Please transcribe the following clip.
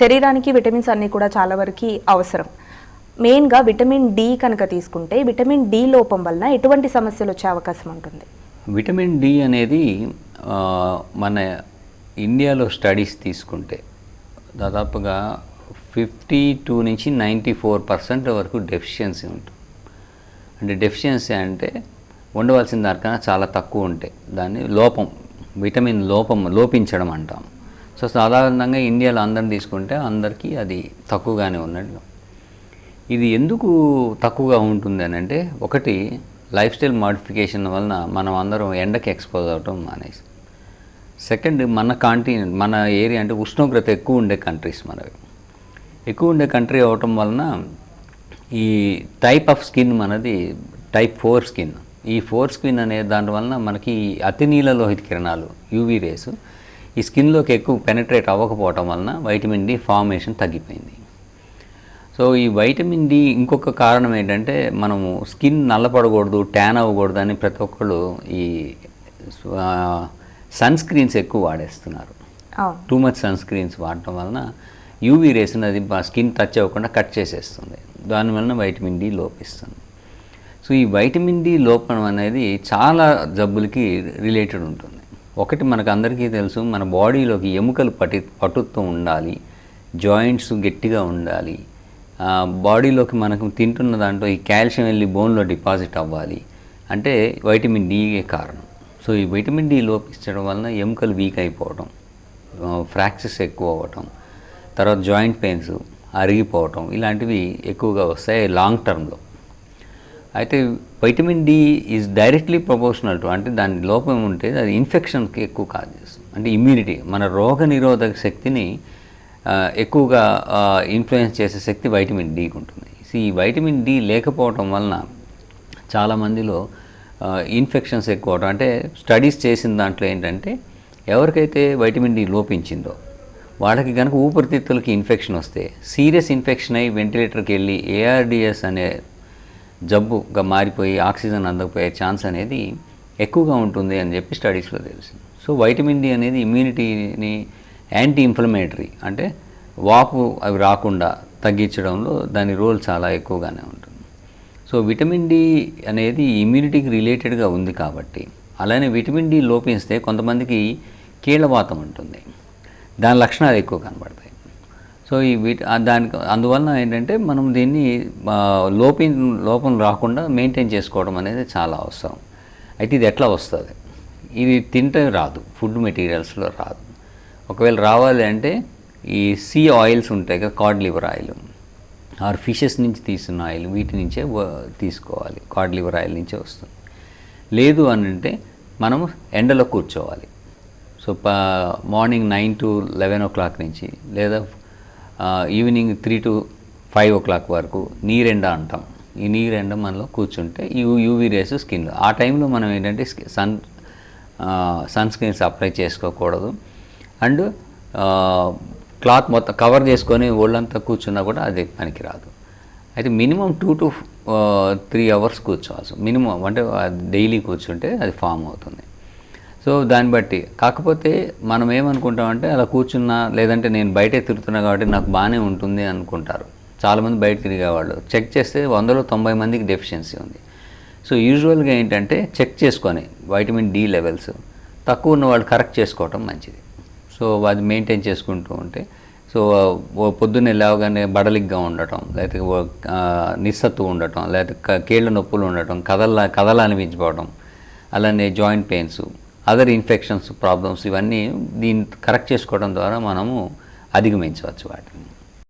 శరీరానికి విటమిన్స్ అన్నీ కూడా చాలా వరకు అవసరం. మెయిన్గా విటమిన్ డి కనుక తీసుకుంటే విటమిన్ డి లోపం వలన ఎటువంటి సమస్యలు వచ్చే అవకాశం ఉంటుంది? విటమిన్ డి అనేది మన ఇండియాలో స్టడీస్ తీసుకుంటే దాదాపుగా ఫిఫ్టీ టూ నుంచి నైంటీ ఫోర్ పర్సెంట్ వరకు డెఫిషియన్సీ ఉంటుంది. అంటే డెఫిషియన్సీ అంటే ఉండవలసిన దానికన్నా చాలా తక్కువ ఉంటాయి దాన్ని లోపం విటమిన్ లోపం లోపించడం అంటాం. సో సాధారణంగా ఇండియాలో అందరిని తీసుకుంటే అందరికీ అది తక్కువగానే ఉన్నట్లు ఇది ఎందుకు తక్కువగా ఉంటుంది అని అంటే ఒకటి లైఫ్ స్టైల్ మాడిఫికేషన్ వలన మనం అందరం ఎండకి ఎక్స్పోజ్ అవటం మానేసి. సెకండ్ మన కాంటినెంట్ మన ఏరియా అంటే ఉష్ణోగ్రత ఎక్కువ ఉండే కంట్రీస్ మనవి. ఎక్కువ ఉండే కంట్రీ అవటం వలన ఈ టైప్ ఆఫ్ స్కిన్ మనది టైప్ ఫోర్ స్కిన్. ఈ ఫోర్ స్కిన్ అనే దాని వలన మనకి అతి నీల లోహిత కిరణాలు యూవీ రేసు. ఈ స్కిన్లోకి ఎక్కువ పెనట్రేట్ అవ్వకపోవటం వలన వైటమిన్ డి ఫార్మేషన్ తగ్గిపోయింది. సో ఈ వైటమిన్ డి ఇంకొక కారణం ఏంటంటే మనము స్కిన్ నల్లపడకూడదు ట్యాన్ అవ్వకూడదు అని ప్రతి ఒక్కళ్ళు ఈ సన్ స్క్రీన్స్ ఎక్కువ వాడేస్తున్నారు. టూ మచ్ సన్ స్క్రీన్స్ వాడటం వలన యూవీ రేస్ అది స్కిన్ టచ్ అవ్వకుండా కట్ చేసేస్తుంది. దానివలన వైటమిన్ డి లోపిస్తుంది. సో ఈ వైటమిన్ డి లోపం అనేది చాలా జబ్బులకి రిలేటెడ్ ఉంటుంది. ఒకటి మనకు అందరికీ తెలుసు మన బాడీలోకి ఎముకలు పట్టి పట్టుతూ ఉండాలి జాయింట్స్ గట్టిగా ఉండాలి. బాడీలోకి మనకు తింటున్న దాంట్లో ఈ కాల్షియం వెళ్ళి బోన్లో డిపాజిట్ అవ్వాలి. అంటే వైటమిన్ డి కారణం. సో ఈ వైటమిన్ డి లోపించడం వలన ఎముకలు వీక్ అయిపోవడం ఫ్రాక్సెస్ ఎక్కువ అవ్వటం తర్వాత జాయింట్ పెయిన్స్ అరిగిపోవటం ఇలాంటివి ఎక్కువగా వస్తాయి లాంగ్ టర్మ్లో. అయితే vitamin D is directly proportional to అంటే దాని లోపం ఉంటే అది ఇన్ఫెక్షన్కి ఎక్కువ కాజ్ చేస్తుంది. అంటే ఇమ్యూనిటీ మన రోగ నిరోధక శక్తిని ఎక్కువగా ఇన్ఫ్లుయెన్స్ చేసే శక్తి వైటమిన్ డికి ఉంటుంది. సో ఈ వైటమిన్ డి లేకపోవటం వలన చాలామందిలో ఇన్ఫెక్షన్స్ ఎక్కువ అవడం అంటే స్టడీస్ చేసిన దాంట్లో ఏంటంటే ఎవరికైతే వైటమిన్ డి లోపించిందో వాళ్ళకి కనుక ఊపిరితిత్తులకి ఇన్ఫెక్షన్ వస్తే సీరియస్ ఇన్ఫెక్షన్ అయ్యి వెంటిలేటర్కి వెళ్ళి ఏఆర్డిఎస్ అనే జబ్బుగా మారిపోయి ఆక్సిజన్ అందకపోయే ఛాన్స్ అనేది ఎక్కువగా ఉంటుంది అని చెప్పి స్టడీస్లో తెలిసింది. సో వైటమిన్ డి అనేది ఇమ్యూనిటీని యాంటీ ఇన్ఫ్లమేటరీ అంటే వాపు అవి రాకుండా తగ్గించడంలో దాని రోల్ చాలా ఎక్కువగానే ఉంటుంది. సో విటమిన్ డి అనేది ఇమ్యూనిటీకి రిలేటెడ్గా ఉంది కాబట్టి అలానే విటమిన్ డి లోపిస్తే కొంతమందికి కీళ్ళవాతం ఉంటుంది. దాని లక్షణాలు ఎక్కువ కనబడతాయి. సో ఈ వీటి దానికి అందువలన ఏంటంటే మనం దీన్ని లోపి లోపం రాకుండా మెయింటైన్ చేసుకోవడం అనేది చాలా అవసరం. అయితే ఇది ఎట్లా వస్తుంది? ఇది తింటే రాదు ఫుడ్ మెటీరియల్స్లో రాదు. ఒకవేళ రావాలి అంటే ఈ సీ ఆయిల్స్ ఉంటాయి కదా cod liver oil. Or fishes నుంచి తీసిన ఆయిల్ వీటి నుంచే తీసుకోవాలి కార్డ్ లివర్ ఆయిల్ నుంచే వస్తుంది. లేదు అని అంటే మనం ఎండలో కూర్చోవాలి. So morning nine to eleven o'clock నుంచి లేదా evening three to five o'clock వరకు నీరెండ అంటాం. ఈ నీరెండ మనలో కూర్చుంటే యూ యూవీ రేస్ స్కిన్లో ఆ టైంలో మనం ఏంటంటే సన్ సన్ స్క్రీన్స్ అప్లై చేసుకోకూడదు. అండ్ క్లాత్ మొత్తం కవర్ చేసుకొని ఒళ్ళంతా కూర్చున్నా కూడా అది పనికిరాదు. అయితే minimum two to three hours కూర్చోవచ్చు మినిమం అంటే డైలీ కూర్చుంటే అది ఫామ్ అవుతుంది. సో దాన్ని బట్టి. కాకపోతే మనం ఏమనుకుంటామంటే అలా కూర్చున్నా లేదంటే నేను బయటే తిరుగుతున్నా కాబట్టి నాకు బాగానే ఉంటుంది అనుకుంటారు. చాలామంది బయట తిరిగేవాళ్ళు. చెక్ చేస్తే వందలో తొంభై మందికి డెఫిషియన్సీ ఉంది. సో యూజువల్గా ఏంటంటే చెక్ చేసుకొని వైటమిన్ డి లెవెల్స్ తక్కువ ఉన్న వాళ్ళు కరెక్ట్ చేసుకోవటం మంచిది. సో అది మెయింటైన్ చేసుకుంటూ ఉంటే సో పొద్దున్నే లేవగానే బడలిగ్గా ఉండటం లేకపోతే నిస్సత్తు ఉండటం లేకపోతే కీళ్ళ నొప్పులు ఉండటం కదల కదల అనిపించిపోవడం అలానే joint pains other infections problems ఇవన్నీ దీన్ని కరెక్ట్ చేసుకోవడం ద్వారా మనము అధిగమించవచ్చు వాటిని.